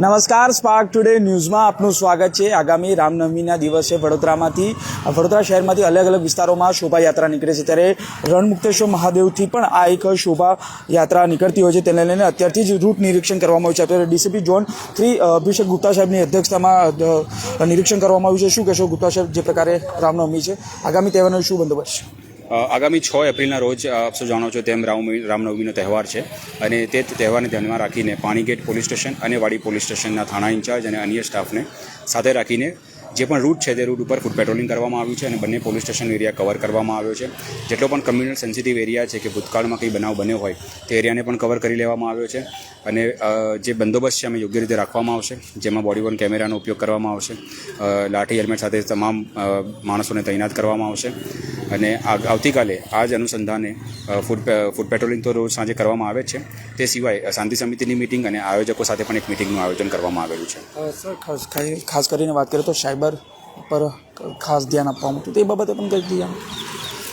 નમસ્કાર spark today ન્યૂઝમાં આપનું સ્વાગત છે. આગામી રામનવમીના દિવસે વડોદરામાંથી, વડોદરા શહેરમાંથી અલગ અલગ વિસ્તારોમાં શોભાયાત્રા નીકળે છે. ત્યારે રણમુક્તેશ્વર મહાદેવથી પણ આ એક શોભાયાત્રા નીકળતી હોય છે. તેને લઈને અત્યારથી જ રૂટ નિરીક્ષણ કરવામાં આવ્યું છે. અત્યારે DCP zone three Abhishek Gupta સાહેબની અધ્યક્ષતામાં નિરીક્ષણ કરવામાં આવ્યું છે. શું કહેશો ગુપ્તા સાહેબ? જે પ્રકારે રામનવમી છે. આગામી તહેવારનો શું બંદોબસ્ત આગામી છ એપ્રિલના રોજ આપ જાણો છો, તેમ રામનવમી રામનવમીનો તહેવાર છે. અને તે, તહેવારને ધ્યાનમાં રાખીને પાણીગેટ પોલીસ સ્ટેશન અને વાડી પોલીસ સ્ટેશનના થાણા ઇન્ચાર્જ અને અન્ય સ્ટાફને સાથે રાખીને જે પણ રૂટ છે, તે રૂટ ઉપર ફૂડ પેટ્રોલિંગ કરવામાં આવ્યું છે અને બંને પોલીસ સ્ટેશન એરિયા કવર કરવામાં આવ્યો છે. જેટલો પણ કમ્યુનલ સેન્સિટિવ એરિયા છે કે ભૂતકાળમાં કંઈ બનાવ બન્યો હોય, તે એરિયાને પણ કવર કરી લેવામાં આવ્યો છે. અને જે બંદોબસ્ત છે, અમે યોગ્ય રીતે રાખવામાં આવશે, જેમાં બોડી વોર્ન કેમેરાનો ઉપયોગ કરવામાં આવશે. લાઠી, હેલ્મેટ સાથે તમામ માણસોને તૈનાત કરવામાં આવશે. અને આવતીકાલે આ જ અનુસંધાને ફૂડ ફૂડ પેટ્રોલિંગ તો રોજ સાંજે કરવામાં આવે છે. તે સિવાય શાંતિ સમિતિની મિટિંગ અને આયોજકો સાથે પણ એક મિટિંગનું આયોજન કરવામાં આવેલું છે. સર ખાસ કરીને વાત કરીએ તો સાયબર પર ખાસ ધ્યાન આપવામાં હતું તે બાબતે પણ કંઈક ધ્યાન?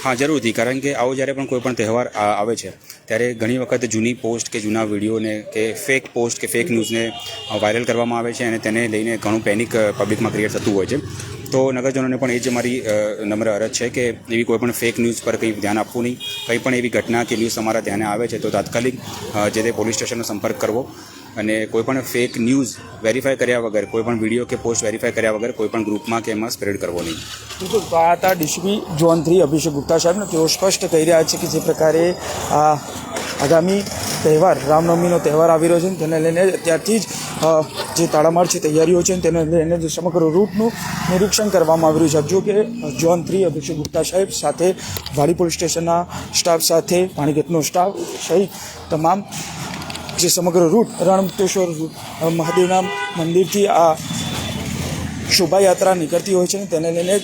હા, જરૂરથી. કારણ કે આવો જ્યારે પણ કોઈ પણ તહેવાર આવે છે, ત્યારે ઘણી વખત જૂની પોસ્ટ કે જૂના વિડીયોને કે ફેક પોસ્ટ કે ફેક ન્યૂઝને વાયરલ કરવામાં આવે છે અને તેને લઈને ઘણું પેનિક પબ્લિકમાં ક્રિએટ થતું હોય છે. તો નગરજનોને પણ એ જ મારી નમ્ર અરજ છે કે એવી કોઈ પણ ફેક ન્યૂઝ પર કંઈ ધ્યાન આપવું નહીં. કંઈ પણ એવી ઘટના કે ન્યૂઝ તમારા ધ્યાને આવે છે, તો તાત્કાલિક જે તે પોલીસ સ્ટેશનનો સંપર્ક કરવો. અને કોઈ પણ ફેક ન્યૂઝ વેરીફાઈ કર્યા વગર કોઈપણ વીડિયો કે પોસ્ટ વેરીફાઈ કર્યા વગર કોઈ પણ ગ્રુપમાં કે એમાં સ્પ્રેડ કરવો નહીં. તો આ હતા DCP zone three Abhishek Gupta સાહેબને. તેઓ સ્પષ્ટ કહી રહ્યા છે કે જે પ્રકારે આ આગામી તહેવાર રામનવમીનો તહેવાર આવી રહ્યો છે તેને લઈને અત્યારથી જ જે તાળામાર છે, તૈયારીઓ છે તેને લઈને જે સમગ્ર રૂટનું નિરીક્ષણ કરવામાં આવી રહ્યું છે. જો કે જોન થ્રી અભિષેક ગુપ્તા સાહેબ સાથે વાડી પોલીસ સ્ટેશનના સ્ટાફ સાથે પાણીગતનો સ્ટાફ સહિત તમામ જે સમગ્ર રૂટ રણમુક્તેશ્વર મહાદેવના મંદિરથી આ શોભાયાત્રા નીકળતી હોય છે ને તેને લઈને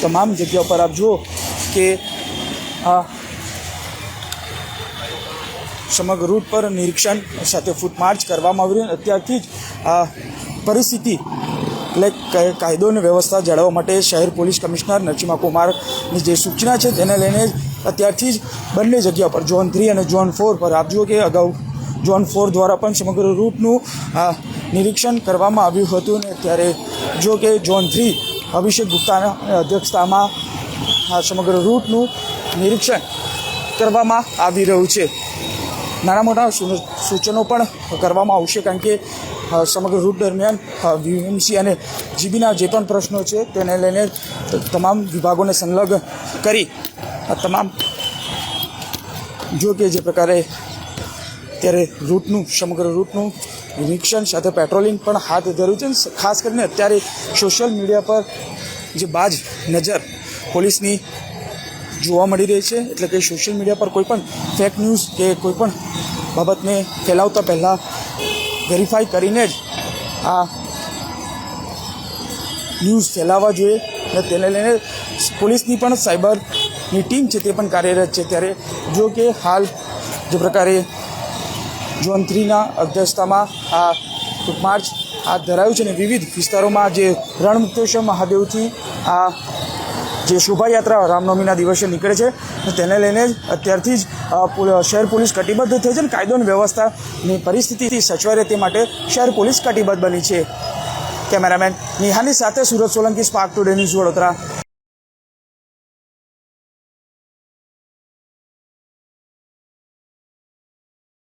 તમામ જગ્યા પર આપ જુઓ કે આ સમગ્ર રૂટ પર નિરીક્ષણ સાથે ફૂટ માર્ચ કરવામાં આવી રહ્યું અત્યારથી જ આ પરિસ્થિતિ, એટલે કાયદો અને વ્યવસ્થા જાળવવા માટે શહેર પોલીસ કમિશનર નરસિંહા કુમારની જે સૂચના છે તેને લઈને અત્યારથી જ બંને જગ્યા પર ઝોન થ્રી અને ઝોન ફોર પર આપ જુઓ કે અગાઉ ઝોન ફોર દ્વારા પણ સમગ્ર રૂટનું નિરીક્ષણ કરવામાં આવ્યું હતું ને ત્યારે જો કે ઝોન થ્રી અભિષેક ગુપ્તાના અધ્યક્ષતામાં, આ સમગ્ર રૂટનું નિરીક્ષણ કરવામાં આવી રહ્યું છે. નાના મોટા સૂચનો પણ કરવામાં આવશે કારણ કે સમગ્ર રૂટ દરમિયાન વીએમસી અને જીબીના જે પણ પ્રશ્નો છે તેને લઈને તમામ વિભાગોને સંલગ્ન કરી તમામ, જો કે જે પ્રકારે ત્યારે રૂટનું, સમગ્ર રૂટનું નિરીક્ષણ સાથે પેટ્રોલિંગ પણ હાથ ધર્યું છે ખાસ કરીને અત્યારે સોશિયલ મીડિયા પર જે બાજ નજર પોલીસની જોવા મળી રહી છે, એટલે કે સોશિયલ મીડિયા પર કોઈપણ ફેક ન્યૂઝ કે કોઈપણ બાબતને ફેલાવતા પહેલાં વેરીફાઈ કરીને જ આ ન્યૂઝ ફેલાવવા જોઈએ અને તેને લઈને પોલીસની પણ સાયબરની ટીમ છે તે પણ કાર્યરત છે. ત્યારે જો કે હાલ જે પ્રકારે ઝોન થ્રીના અધ્યક્ષતામાં આ માર્ચ હાથ ધરાયું છે અને વિવિધ વિસ્તારોમાં જે રણમુક્તેશ્વર મહાદેવથી આ જે શોભાયાત્રા રામનવમીના દિવસે નીકળે છે તેને લઈને જ અત્યારથી જ શહેર પોલીસ કટિબદ્ધ થઈ છે અને કાયદો અને વ્યવસ્થાની પરિસ્થિતિથી સચવાય રહે તે માટે શહેર પોલીસ કટિબદ્ધ બની છે. કેમેરામેન નિહાની સાથે Surat Solanki Spark Today News Vadodara.